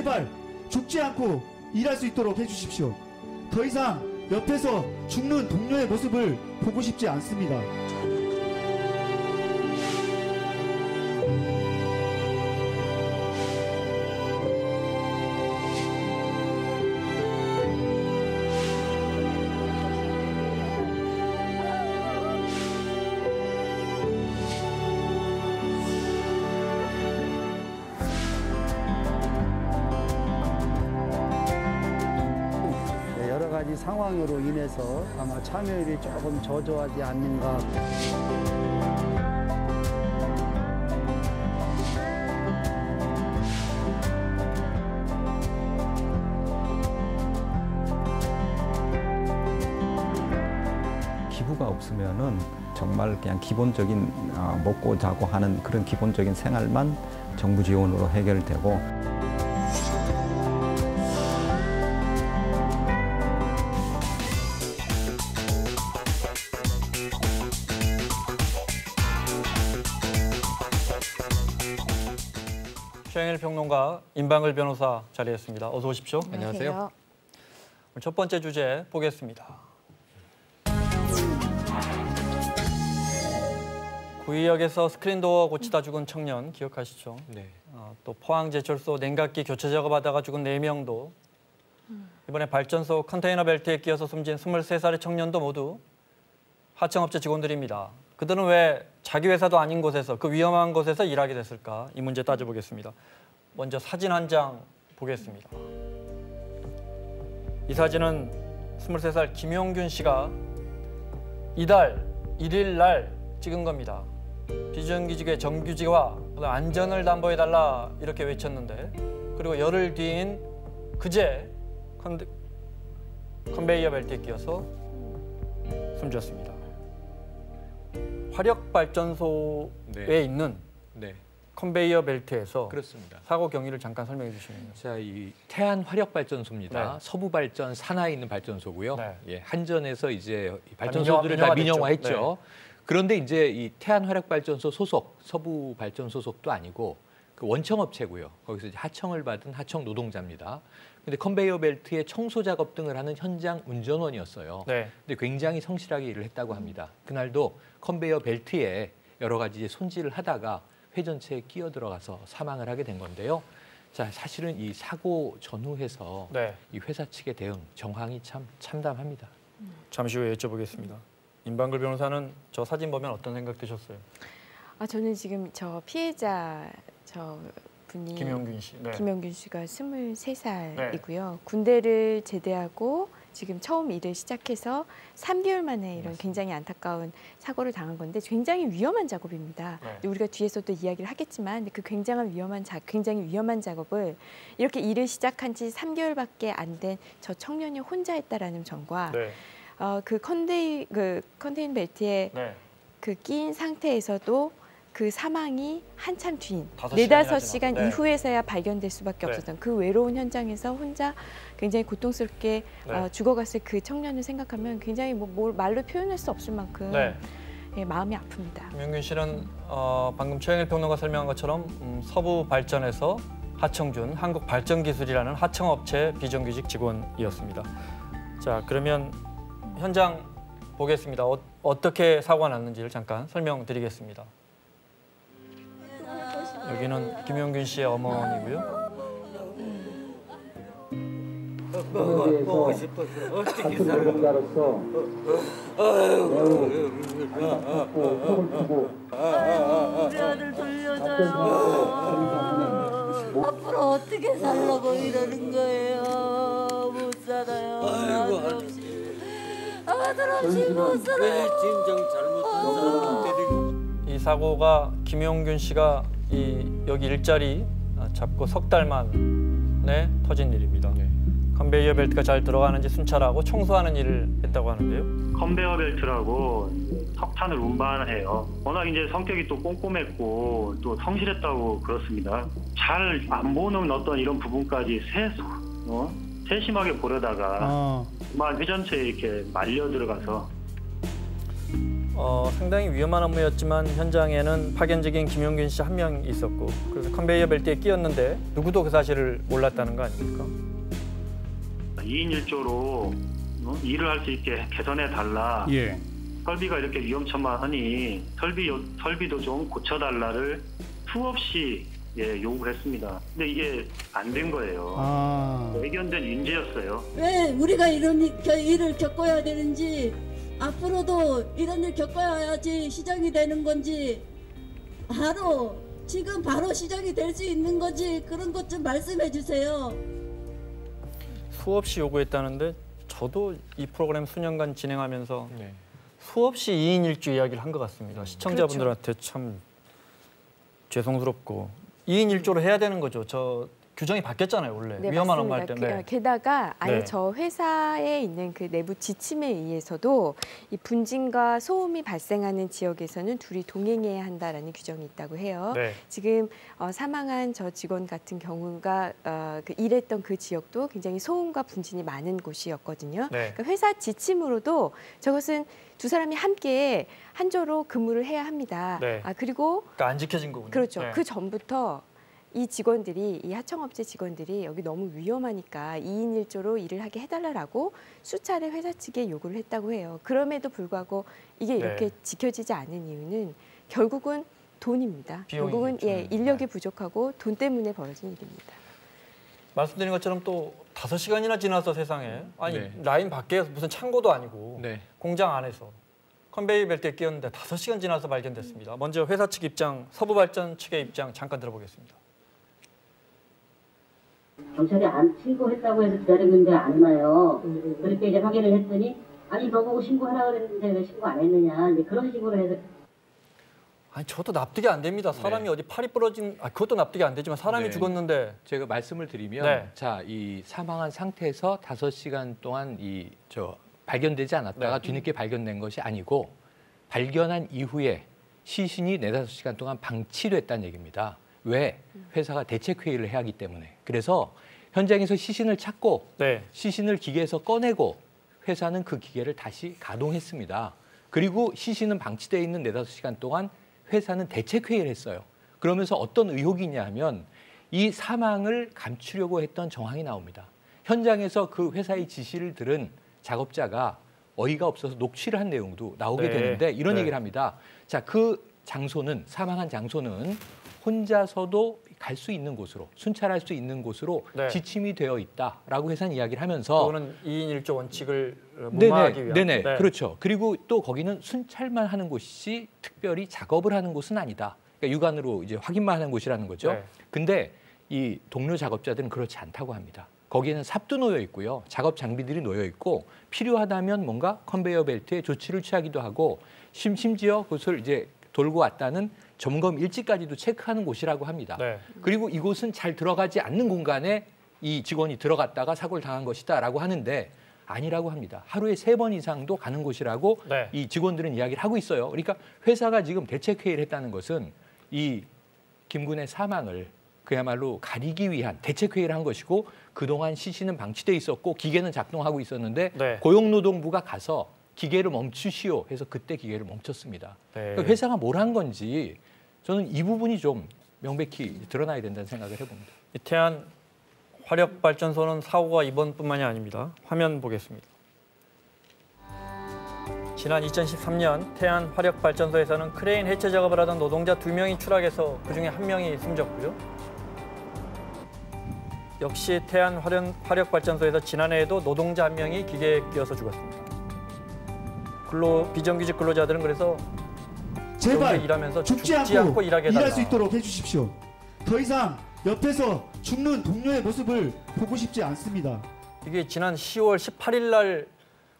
제발 죽지 않고 일할 수 있도록 해주십시오. 더 이상 옆에서 죽는 동료의 모습을 보고 싶지 않습니다. 상황으로 인해서 아마 참여율이 조금 저조하지 않는가. 기부가 없으면은 정말 그냥 기본적인 어, 먹고 자고 하는 그런 기본적인 생활만 정부 지원으로 해결되고 최영일 평론가 임방글 변호사 자리했습니다. 어서 오십시오. 안녕하세요. 오늘 첫 번째 주제 보겠습니다. 구의역에서 스크린도어 고치다 죽은 청년 기억하시죠? 네. 어, 또 포항제철소 냉각기 교체 작업하다가 죽은 네명도 이번에 발전소 컨테이너 벨트에 끼어서 숨진 23살의 청년도 모두 하청업체 직원들입니다. 그들은 왜 자기 회사도 아닌 곳에서 그 위험한 곳에서 일하게 됐을까? 이 문제 따져보겠습니다. 먼저 사진 한 장 보겠습니다. 이 사진은 23살 김용균 씨가 이달 1일 날 찍은 겁니다. 비정규직의 정규직화 안전을 담보해달라 이렇게 외쳤는데 그리고 열흘 뒤인 그제 컨- 컨베이어 벨트에 끼어서 숨졌습니다. 화력 발전소에 네. 있는 네. 컨베이어 벨트에서 그렇습니다. 사고 경위를 잠깐 설명해 주시면요. 자, 이 태안 화력 발전소입니다. 네. 서부 발전 산하에 있는 발전소고요. 네. 예, 한전에서 이제 이 발전소들을 민영화- 다 민영화됐죠. 민영화 했죠. 그런데 이제 이 태안 화력 발전소 소속 서부 발전 소 속도 아니고 그 원청 업체고요. 거기서 이제 하청을 받은 하청 노동자입니다. 근데 컨베이어 벨트의 청소 작업 등을 하는 현장 운전원이었어요. 네. 근데 굉장히 성실하게 일을 했다고 합니다. 그날도 컨베이어 벨트에 여러 가지 손질을 하다가 회전체에 끼어 들어가서 사망을 하게 된 건데요. 자, 사실은 이 사고 전후해서 네. 이 회사 측의 대응 정황이 참 참담합니다. 잠시 후에 여쭤보겠습니다. 임방글 변호사는 저 사진 보면 어떤 생각 드셨어요? 아 저는 지금 저 피해자 저 분이 김용균 씨. 네. 김용균 씨가 23살이고요. 군대를 제대하고 지금 처음 일을 시작해서 3개월 만에 이런 굉장히 안타까운 사고를 당한 건데 굉장히 위험한 작업입니다. 네. 우리가 뒤에서도 이야기를 하겠지만 그 굉장한 위험한 자, 굉장히 위험한 작업을 이렇게 일을 시작한 지 3개월밖에 안 된 저 청년이 혼자 했다라는 점과 네. 어, 그 컨데이 그 컨테인 벨트에 네. 그 끼인 상태에서도 그 사망이 한참 뒤인 네다섯. 시간 네. 이후에서야 발견될 수밖에 네. 없었던 그 외로운 현장에서 혼자 굉장히 고통스럽게 네. 어, 죽어갔을 그 청년을 생각하면 굉장히 뭐, 뭘 말로 표현할 수 없을 만큼 네. 예, 마음이 아픕니다. 김용균 씨는 어, 방금 최영일 평론가 설명한 것처럼 음, 서부 발전에서 하청준 한국발전기술이라는 하청업체 비정규직 직원이었습니다. 자 그러면 현장 보겠습니다. 어, 어떻게 사고가 났는지를 잠깐 설명드리겠습니다. 여기는 김용균 씨의 어머니고요. 보고 싶어서 어떻게 살아? 노동자로서 우리 아들 돌려줘요. 앞으로 어떻게 살라고 이러는 거예요? 못 살아요. 아들 없이. 아들 없이 못 살아요. 진정 잘못한 사람 때리고. 이 사고가 김용균 씨가 이 여기 일자리 아, 잡고 석 달 만에 터진 일입니다. 컨베이어 벨트가 잘 들어가는지 순찰하고 청소하는 일을 했다고 하는데요. 컨베어 벨트라고 석탄을 운반해요. 워낙 이제 성격이 또 꼼꼼했고 또 성실했다고 그렇습니다. 잘 안 보는 어떤 이런 부분까지 세, 어? 세심하게 보려다가 어, 그만 회전체에 이렇게 말려 들어가서 어, 상당히 위험한 업무였지만 현장에는 파견직인 김용균 씨 한 명 있었고 그래서 컨베이어 벨트에 끼었는데 누구도 그 사실을 몰랐다는 거 아닙니까? 2인 1조로 어, 일을 할 수 있게 개선해 달라. 예. 설비가 이렇게 위험천만하니 설비 요- 설비도 좀 고쳐달라를 수없이 예, 요구를 했습니다. 근데 이게 안 된 거예요. 아. 외견된 인재였어요. 왜 우리가 이런 일을 겪어야 되는지 앞으로도 이런 일 겪어야지 시정이 되는 건지 바로 지금 바로 시정이 될 수 있는 건지 그런 것 좀 말씀해 주세요. 수없이 요구했다는데 저도 이 프로그램 수년간 진행하면서 네. 수없이 2인 1주 이야기를 한 것 같습니다. 시청자분들한테 참 죄송스럽고 2인 1조로 해야 되는 거죠. 저 규정이 바뀌었잖아요, 원래. 네, 위험한 맞습니다. 업무 할 게- 때문에. 게다가 아예 네. 저 회사에 있는 그 내부 지침에 의해서도 이 분진과 소음이 발생하는 지역에서는 둘이 동행해야 한다라는 규정이 있다고 해요. 네. 지금 어, 사망한 저 직원 같은 경우가 어, 그 일했던 그 지역도 굉장히 소음과 분진이 많은 곳이었거든요. 네. 그러니까 회사 지침으로도 저것은 두 사람이 함께 한 조로 근무를 해야 합니다. 네. 아 그리고 그러니까 안 지켜진 거군요. 그렇죠. 네. 그 전부터 이 직원들이 이 하청업체 직원들이 여기 너무 위험하니까 2인 1조로 일을 하게 해달라고 수차례 회사 측에 요구를 했다고 해요. 그럼에도 불구하고 이게 네. 이렇게 지켜지지 않은 이유는 결국은 돈입니다. 결국은 예, 네. 인력이 부족하고 돈 때문에 벌어진 일입니다. 말씀드린 것처럼 또 다섯 시간이나 지나서 세상에 아니 네. 라인 밖에서 무슨 창고도 아니고 네. 공장 안에서 컨베이 벨트에 끼었는데 다섯 시간 지나서 발견됐습니다. 먼저 회사 측 입장, 서부발전 측의 입장 잠깐 들어보겠습니다. 경찰이 안 신고했다고 해서 기다렸는데 안 나요. 그렇게 이제 확인을 했더니 아니 너보고 신고하라 그랬는데 왜 신고 안 했느냐 이제 그런 식으로 해서 아니 저도 납득이 안 됩니다. 사람이 네. 어디 팔이 부러진 아 그것도 납득이 안 되지만 사람이 네. 죽었는데 제가 말씀을 드리면 네. 자, 이 사망한 상태에서 다섯 시간 동안 이 저 발견되지 않았다가 네. 뒤늦게 발견된 것이 아니고 발견한 이후에 시신이 네다섯 시간 동안 방치됐다는 얘기입니다. 왜? 회사가 대책 회의를 해야 하기 때문에. 그래서 현장에서 시신을 찾고 네. 시신을 기계에서 꺼내고 회사는 그 기계를 다시 가동했습니다. 그리고 시신은 방치되어 있는 네다섯 시간 동안 회사는 대책 회의를 했어요. 그러면서 어떤 의혹이 있냐 하면 이 사망을 감추려고 했던 정황이 나옵니다. 현장에서 그 회사의 지시를 들은 작업자가 어이가 없어서 녹취를 한 내용도 나오게 네. 되는데 이런 네. 얘기를 합니다. 자, 그 장소는 사망한 장소는 혼자서도 갈 수 있는 곳으로 순찰할 수 있는 곳으로 네. 지침이 되어 있다라고 회사는 이야기를 하면서 그거는 2인 1조 원칙을 무마하기 위한 네네, 네. 그렇죠. 그리고 또 거기는 순찰만 하는 곳이 특별히 작업을 하는 곳은 아니다. 그러니까 육안으로 이제 확인만 하는 곳이라는 거죠. 네. 근데 이 동료 작업자들은 그렇지 않다고 합니다. 거기에는 삽도 놓여 있고요. 작업 장비들이 놓여 있고 필요하다면 뭔가 컨베이어 벨트에 조치를 취하기도 하고 심, 심지어 그것을 이제 돌고 왔다는 점검 일지까지도 체크하는 곳이라고 합니다. 네. 그리고 이곳은 잘 들어가지 않는 공간에 이 직원이 들어갔다가 사고를 당한 것이다라고 하는데 아니라고 합니다. 하루에 세 번 이상도 가는 곳이라고 네. 이 직원들은 이야기를 하고 있어요. 그러니까 회사가 지금 대책 회의를 했다는 것은 이 김군의 사망을 그야말로 가리기 위한 대책 회의를 한 것이고 그동안 시신은 방치돼 있었고 기계는 작동하고 있었는데 네. 고용노동부가 가서 기계를 멈추시오 해서 그때 기계를 멈췄습니다. 네. 그러니까 회사가 뭘 한 건지 저는 이 부분이 좀 명백히 드러나야 된다는 생각을 해봅니다. 이 태안 화력 발전소는 사고가 이번뿐만이 아닙니다. 화면 보겠습니다. 지난 2013년 태안 화력 발전소에서는 크레인 해체 작업을 하던 노동자 두 명이 추락해서 그 중에 한 명이 숨졌고요. 역시 태안 화력, 화력 발전소에서 지난해에도 노동자 한 명이 기계에 끼어서 죽었습니다. 근로 비정규직 근로자들은 그래서 제발 일하면서 죽지, 않고, 일하게 일할. 수 있도록 해주십시오. 더 이상 옆에서 죽는 동료의 모습을 보고 싶지 않습니다. 이게 지난 10월 18일 날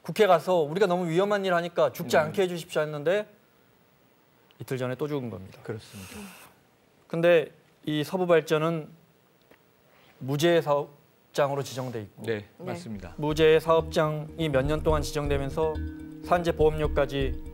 국회 가서 우리가 너무 위험한 일 하니까 죽지 않게 해주십시오 했는데 이틀 전에 또 죽은 겁니다. 그렇습니다. 근데 이 서부 발전은 무죄 사업장으로 지정돼 있고 네, 네. 맞습니다. 무죄 사업장이 몇 년 동안 지정되면서 산재 보험료까지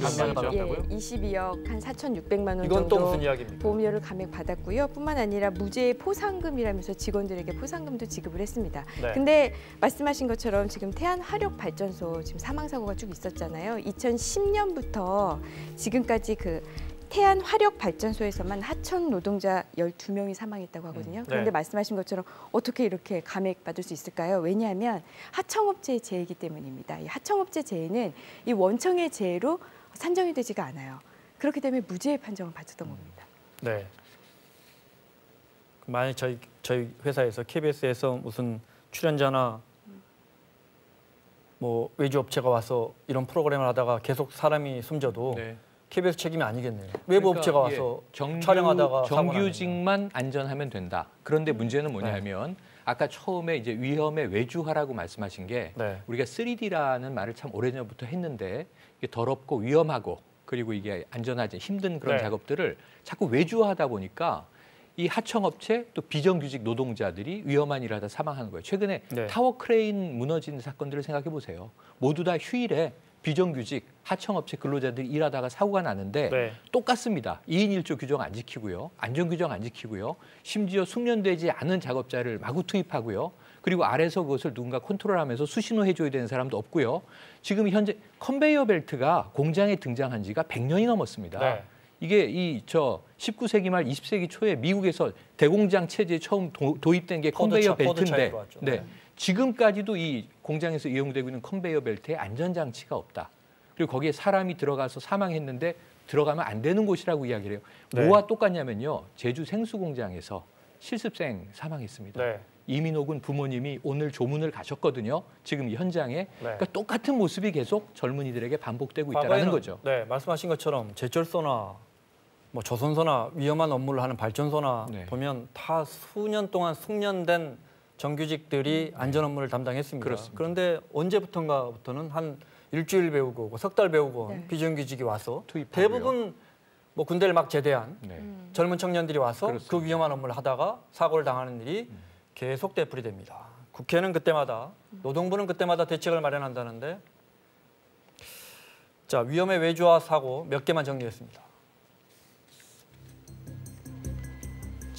감면을 예, 받았다고요? 22억 한 4,600만 원 정도? 보험료를 감액 받았고요. 뿐만 아니라 무죄 포상금이라면서 직원들에게 포상금도 지급을 했습니다. 네. 근데 말씀하신 것처럼 지금 태안 화력 발전소 지금 사망 사고가 쭉 있었잖아요. 2010년부터 지금까지 그 태안 화력 발전소에서만 하청 노동자 12명이 사망했다고 하거든요. 그런데 네. 말씀하신 것처럼 어떻게 이렇게 감액 받을 수 있을까요? 왜냐하면 하청업체의 재해이기 때문입니다. 이 하청업체 재해는 이 원청의 재해로 산정이 되지가 않아요. 그렇기 때문에 무죄의 판정을 받았던 겁니다. 네. 만약 저희 저희 회사에서 KBS에서 무슨 출연자나 뭐 외주 업체가 와서 이런 프로그램을 하다가 계속 사람이 숨져도 네. KBS 책임이 아니겠네요. 외부 그러니까, 업체가 와서 예, 정규, 촬영하다가. 정규직만 안전하면 된다. 그런데 문제는 뭐냐면 아까 처음에 이제 위험의 외주화라고 말씀하신 게 네. 우리가 3D라는 말을 참 오래전부터 했는데 이게 더럽고 위험하고 그리고 이게 안전하지 힘든 그런 네. 작업들을 자꾸 외주화하다 보니까 이 하청업체 또 비정규직 노동자들이 위험한 일을 하다 사망하는 거예요. 최근에 네. 타워 크레인 무너진 사건들을 생각해 보세요. 모두 다 휴일에 비정규직 하청업체 근로자들이 일하다가 사고가 나는데 네. 똑같습니다. 2인 1조 규정 안 지키고요. 안전 규정 안 지키고요. 심지어 숙련되지 않은 작업자를 마구 투입하고요. 그리고 아래서 그것을 누군가 컨트롤하면서 수신호 해줘야 되는 사람도 없고요. 지금 현재 컨베이어 벨트가 공장에 등장한 지가 100년이 넘었습니다. 네. 이게 이 저 19세기 말 20세기 초에 미국에서 대공장 체제에 처음 도, 입된게 컨베이어 차- 벨트인데. 네. 네. 지금까지도 이 공장에서 이용되고 있는 컨베이어 벨트에 안전 장치가 없다. 그리고 거기에 사람이 들어가서 사망했는데 들어가면 안 되는 곳이라고 이야기를 해요. 네. 뭐와 똑같냐면요. 제주 생수 공장에서 실습생 사망했습니다. 네. 이민호 군 부모님이 오늘 조문을 가셨거든요. 지금 이 현장에. 그러니까 똑같은 모습이 계속 젊은이들에게 반복되고 있다는 거죠. 네, 말씀하신 것처럼 제철소나 뭐 조선소나 위험한 업무를 하는 발전소나 네. 보면 다 수년 동안 숙련된 정규직들이 안전 업무를 담당했습니다. 음. 그렇습니다. 그런데 언제부턴가부터는 한 일주일 배우고 석 달 배우고 네. 비정규직이 와서 투입하고요. 대부분 뭐 군대를 막 제대한 네. 젊은 청년들이 와서 그렇습니다. 음. 그 위험한 업무를 하다가 사고를 당하는 일이 계속 되풀이됩니다. 국회는 그때마다 노동부는 그때마다 대책을 마련한다는데 자 위험의 외주화 사고 몇 개만 정리했습니다.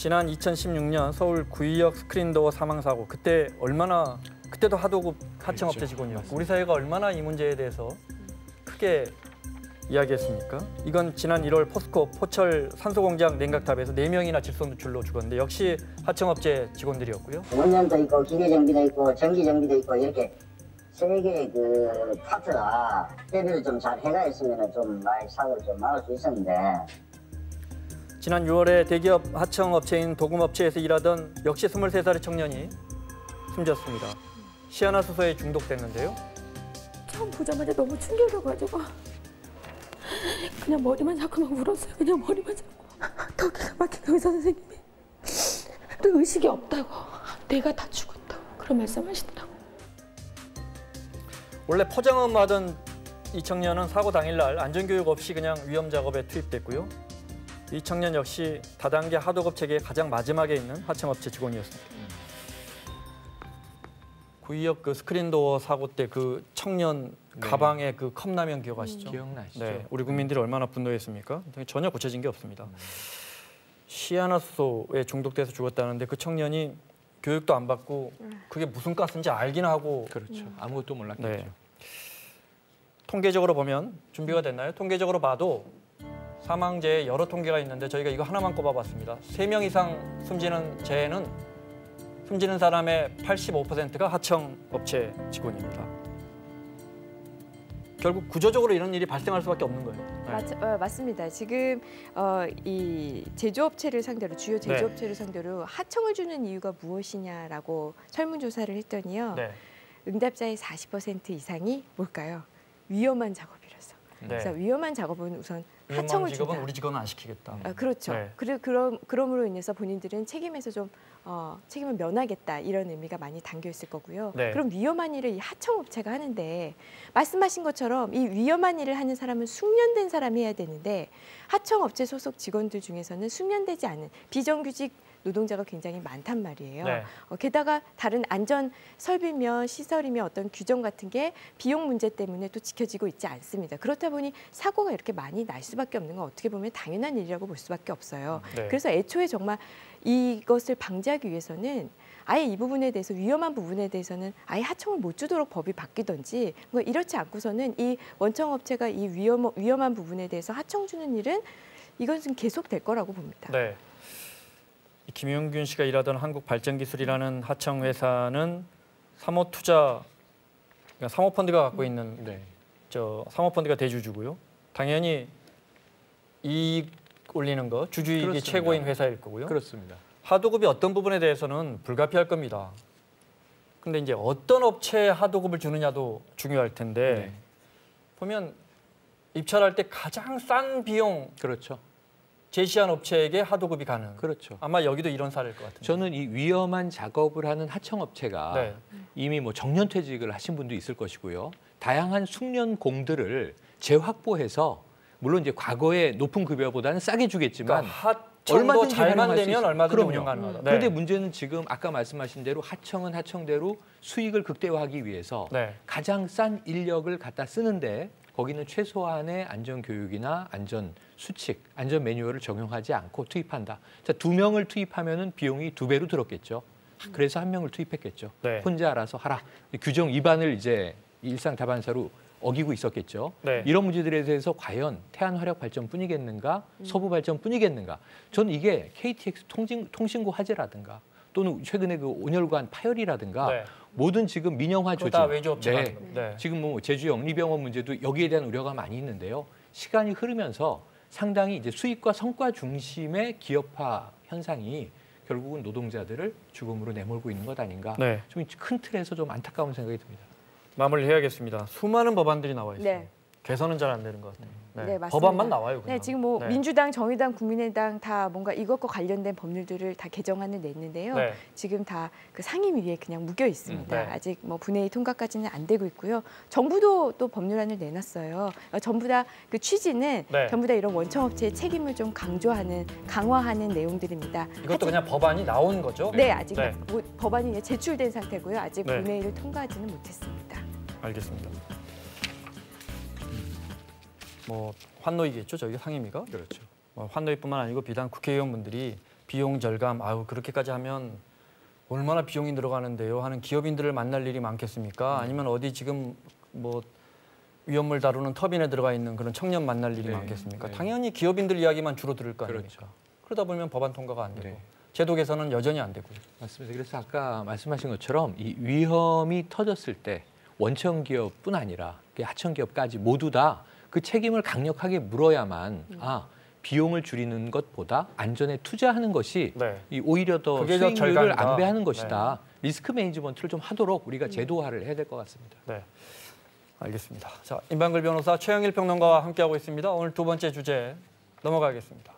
지난 2016년 서울 구의역 스크린도어 사망 사고 그때 얼마나 그때도 하도급 하청업체 그렇죠. 직원이었고 우리 사회가 얼마나 이 문제에 대해서 크게 이야기했습니까? 이건 지난 1월 포스코 포철 산소공장 냉각탑에서 네명이나 질소 누출로 죽었는데 역시 하청업체 직원들이었고요. 원년도 있고 기계 정비도 있고 전기 정비도 있고 이렇게 세 개의 그 파트가 대비를 좀 잘 해가 있으면 좀 많이 사고를 좀 막을 수 있었는데 지난 6월에 대기업 하청 업체인 도금업체에서 일하던 역시 23살의 청년이 숨졌습니다. 시아나수소에 중독됐는데요. 처음 보자마자 너무 충격이어가지고 그냥 머리만 자꾸 막 울었어요. 그냥 머리만 자꾸. 더 기가 막히게 의사 선생님이 또 의식이 없다고 내가 다 죽었다고 그런 말씀하시더라고. 원래 포장 업무하던 이 청년은 사고 당일날 안전교육 없이 그냥 위험 작업에 투입됐고요. 이 청년 역시 다단계 하도급 체계의 가장 마지막에 있는 하청업체 직원이었습니다. 구의역 그 스크린도어 사고 때 그 청년 네. 가방에 그 컵라면 기억하시죠? 기억나시죠? 네, 우리 국민들이 얼마나 분노했습니까? 전혀 고쳐진 게 없습니다. 시아나수소에 중독돼서 죽었다는데 그 청년이 교육도 안 받고 그게 무슨 가스인지 알긴 하고 그렇죠. 아무것도 몰랐겠죠. 네. 통계적으로 보면 준비가 됐나요? 통계적으로 봐도 사망재에 여러 통계가 있는데 저희가 이거 하나만 꼽아봤습니다. 세 명 이상 숨지는 재해는 숨지는 사람의 85%가 하청업체 직원입니다. 결국 구조적으로 이런 일이 발생할 수밖에 없는 거예요. 네. 맞, 어, 맞습니다. 지금 어, 이 제조업체를 상대로 주요 네. 제조업체를 상대로 하청을 주는 이유가 무엇이냐라고 설문조사를 했더니요. 네. 응답자의 40% 이상이 뭘까요? 위험한 작업이라서. 네. 그래서 위험한 작업은 우선 하청을 직업은 준다. 우리 직원은 안 시키겠다. 아, 그렇죠. 네. 그래, 그럼, 그럼으로 인해서 본인들은 책임에서 좀 어, 책임을 면하겠다 이런 의미가 많이 담겨 있을 거고요. 네. 그럼 위험한 일을 이 하청업체가 하는데 말씀하신 것처럼 이 위험한 일을 하는 사람은 숙련된 사람이 해야 되는데 하청업체 소속 직원들 중에서는 숙련되지 않은 비정규직 노동자가 굉장히 많단 말이에요. 네. 어, 게다가 다른 안전 설비며 시설이며 어떤 규정 같은 게 비용 문제 때문에 또 지켜지고 있지 않습니다. 그렇다 보니 사고가 이렇게 많이 날 수밖에 없는 건 어떻게 보면 당연한 일이라고 볼 수밖에 없어요. 네. 그래서 애초에 정말 이것을 방지하기 위해서는 아예 이 부분에 대해서 위험한 부분에 대해서는 아예 하청을 못 주도록 법이 바뀌던지 뭔가 이렇지 않고서는 이 원청 업체가 이 위험 위험한 부분에 대해서 하청 주는 일은 이것은 계속 될 거라고 봅니다. 네. 이 김용균 씨가 일하던 한국발전기술이라는 하청 회사는 사모투자 그러니까 사모펀드가 갖고 있는 네. 저 사모펀드가 대주주고요. 당연히 이익 올리는 거 주주이익이 그렇습니다. 최고인 회사일 거고요. 그렇습니다. 하도급이 어떤 부분에 대해서는 불가피할 겁니다. 근데 이제 어떤 업체에 하도급을 주느냐도 중요할 텐데 네. 보면 입찰할 때 가장 싼 비용 그렇죠. 제시한 업체에게 하도급이 가는. 그렇죠. 아마 여기도 이런 사례일 것 같은데. 저는 이 위험한 작업을 하는 하청업체가 네. 이미 뭐 정년퇴직을 하신 분도 있을 것이고요. 다양한 숙련공들을 재확보해서 물론 이제 과거의 높은 급여보다는 싸게 주겠지만 그러니까 하청도 얼마든지 잘만 되면. 얼마든지 그럼요. 운영 가능하다. 네. 그런데 문제는 지금 아까 말씀하신 대로 하청은 하청대로 수익을 극대화하기 위해서 네. 가장 싼 인력을 갖다 쓰는데 거기는 최소한의 안전 교육이나 안전 수칙, 안전 매뉴얼을 적용하지 않고 투입한다. 자, 두 명을 투입하면은 비용이 두 배로 들었겠죠. 그래서 한 명을 투입했겠죠. 네. 혼자 알아서 하라. 규정 위반을 이제 일상 다반사로 어기고 있었겠죠. 네. 이런 문제들에 대해서 과연 태안 화력 발전뿐이겠는가, 서부 발전뿐이겠는가? 저는 이게 KTX 통신, 통신고 화재라든가 또는 최근에 그 온열관 파열이라든가 네. 모든 지금 민영화 조직, 네. 네. 지금 뭐 제주 영리병원 문제도 여기에 대한 우려가 많이 있는데요. 시간이 흐르면서 상당히 이제 수익과 성과 중심의 기업화 현상이 결국은 노동자들을 죽음으로 내몰고 있는 것 아닌가. 네. 좀큰 틀에서 좀 안타까운 생각이 듭니다. 마무리 해야겠습니다. 수많은 법안들이 나와 있어요. 네. 개선은 잘 안 되는 것 같아요. 네. 네, 맞습니다. 법안만 나와요. 그냥. 네, 지금 뭐 네. 민주당, 정의당, 국민의당 다 뭔가 이것과 관련된 법률들을 다 개정안을 냈는데요. 네. 지금 다 그 상임위에 그냥 묶여 있습니다. 음, 네. 아직 뭐 분회의 통과까지는 안 되고 있고요. 정부도 또 법률안을 내놨어요. 어, 전부 다 그 취지는 네. 전부 다 이런 원청업체의 책임을 좀 강조하는, 강화하는 내용들입니다. 이것도 그냥 법안이 나온 거죠? 네, 아직 네. 뭐 법안이 제출된 상태고요. 아직 네. 분회의를 통과하지는 못했습니다. 알겠습니다. 뭐 환노이겠죠, 저희가 상임위가. 그렇죠. 뭐 환노위뿐만 아니고 비단 국회의원분들이 비용 절감, 아유 그렇게까지 하면 얼마나 비용이 들어가는데요 하는 기업인들을 만날 일이 많겠습니까? 음. 아니면 어디 지금 뭐 위험물 다루는 터빈에 들어가 있는 그런 청년 만날 일이 네, 많겠습니까? 네. 당연히 기업인들 이야기만 주로 들을 거 아닙니까? 그렇죠. 그러다 보면 법안 통과가 안 되고 네. 제도 개선은 여전히 안 되고요. 맞습니다. 그래서 아까 말씀하신 것처럼 이 위험이 터졌을 때 원청 기업뿐 아니라 그 하청 기업까지 모두 다 그 책임을 강력하게 물어야만 아 비용을 줄이는 것보다 안전에 투자하는 것이 네. 이 오히려 더 수익률을. 안배하는 것이다. 리스크 매니지먼트를 좀 하도록 우리가 제도화를 해야 될 것 같습니다. 네. 알겠습니다. 자, 임방글 변호사 최영일 평론가와 함께하고 있습니다. 오늘 두 번째 주제 넘어가겠습니다.